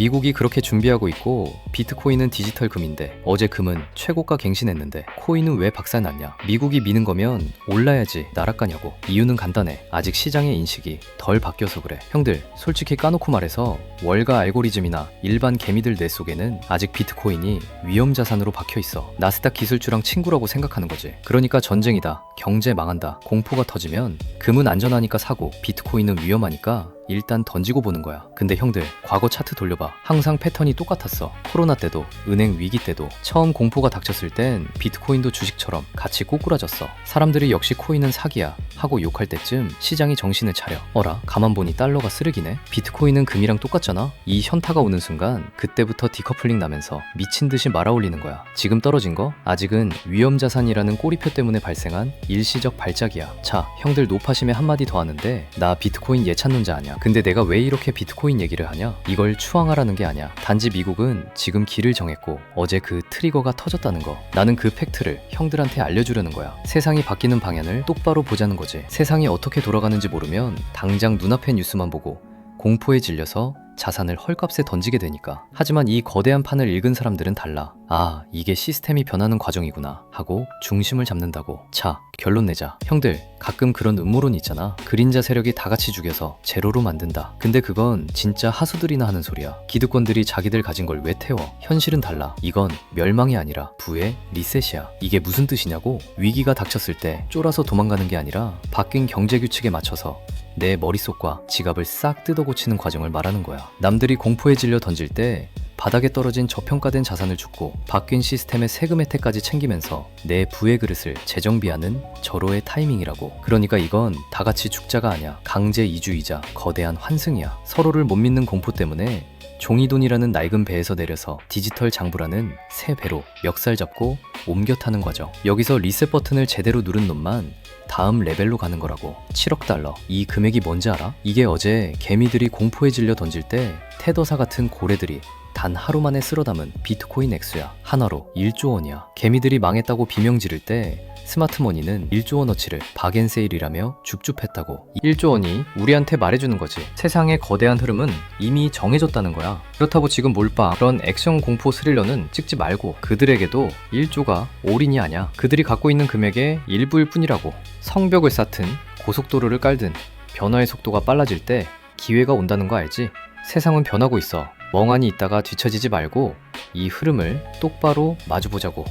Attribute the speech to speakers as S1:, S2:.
S1: 미국이 그렇게 준비하고 있고 비트코인은 디지털 금인데 어제 금은 최고가 갱신했는데 코인은 왜 박살났냐? 미국이 미는 거면 올라야지 나락가냐고. 이유는 간단해. 아직 시장의 인식이 덜 바뀌어서 그래. 형들, 솔직히 까놓고 말해서 월가 알고리즘이나 일반 개미들 뇌 속에는 아직 비트코인이 위험 자산으로 박혀 있어. 나스닥 기술주랑 친구라고 생각하는 거지. 그러니까 전쟁이다. 경제 망한다. 공포가 터지면 금은 안전하니까 사고 비트코인은 위험하니까 일단 던지고 보는 거야. 근데 형들, 과거 차트 돌려봐. 항상 패턴이 똑같았어. 코로나 때도, 은행 위기 때도, 처음 공포가 닥쳤을 땐 비트코인도 주식처럼 같이 꼬꾸라졌어. 사람들이 역시 코인은 사기야. 하고 욕할 때쯤 시장이 정신을 차려. 어라, 가만 보니 달러가 쓰레기네? 비트코인은 금이랑 똑같잖아? 이 현타가 오는 순간, 그때부터 디커플링 나면서 미친 듯이 말아 올리는 거야. 지금 떨어진 거? 아직은 위험자산이라는 꼬리표 때문에 발생한 일시적 발작이야. 자, 형들 노파심에 한마디 더 하는데, 나 비트코인 예찬론자 아냐. 근데 내가 왜 이렇게 비트코인 얘기를 하냐? 이걸 추앙하라는 게 아니야. 단지 미국은 지금 길을 정했고 어제 그 트리거가 터졌다는 거. 나는 그 팩트를 형들한테 알려주려는 거야. 세상이 바뀌는 방향을 똑바로 보자는 거지. 세상이 어떻게 돌아가는지 모르면 당장 눈앞의 뉴스만 보고 공포에 질려서 자산을 헐값에 던지게 되니까. 하지만 이 거대한 판을 읽은 사람들은 달라. 아, 이게 시스템이 변하는 과정이구나. 하고 중심을 잡는다고. 자, 결론 내자. 형들, 가끔 그런 음모론 있잖아. 그림자 세력이 다 같이 죽여서 제로로 만든다. 근데 그건 진짜 하수들이나 하는 소리야. 기득권들이 자기들 가진 걸 왜 태워? 현실은 달라. 이건 멸망이 아니라 부의 리셋이야. 이게 무슨 뜻이냐고? 위기가 닥쳤을 때 쫄아서 도망가는 게 아니라 바뀐 경제 규칙에 맞춰서 내 머릿속과 지갑을 싹 뜯어 고치는 과정을 말하는 거야. 남들이 공포에 질려 던질 때 바닥에 떨어진 저평가된 자산을 줍고 바뀐 시스템의 세금 혜택까지 챙기면서 내 부의 그릇을 재정비하는 절호의 타이밍이라고. 그러니까 이건 다 같이 죽자가 아니야. 강제 이주이자 거대한 환승이야. 서로를 못 믿는 공포 때문에 종이돈이라는 낡은 배에서 내려서 디지털 장부라는 새 배로 멱살 잡고 옮겨 타는 과정. 여기서 리셋 버튼을 제대로 누른 놈만 다음 레벨로 가는 거라고. 7억 달러. 이 금액이 뭔지 알아? 이게 어제 개미들이 공포에 질려 던질 때 테더사 같은 고래들이 단 하루 만에 쓸어 담은 비트코인 액수야. 하나로 1조 원이야. 개미들이 망했다고 비명 지를 때 스마트머니는 1조 원어치를 박앤세일이라며 줍줍했다고. 1조 원이 우리한테 말해주는 거지. 세상의 거대한 흐름은 이미 정해졌다는 거야. 그렇다고 지금 몰빵 그런 액션 공포 스릴러는 찍지 말고 그들에게도 1조가 올인이 아니야. 그들이 갖고 있는 금액의 일부일 뿐이라고. 성벽을 쌓든 고속도로를 깔든 변화의 속도가 빨라질 때 기회가 온다는 거 알지? 세상은 변하고 있어. 멍하니 있다가 뒤처지지 말고 이 흐름을 똑바로 마주보자고.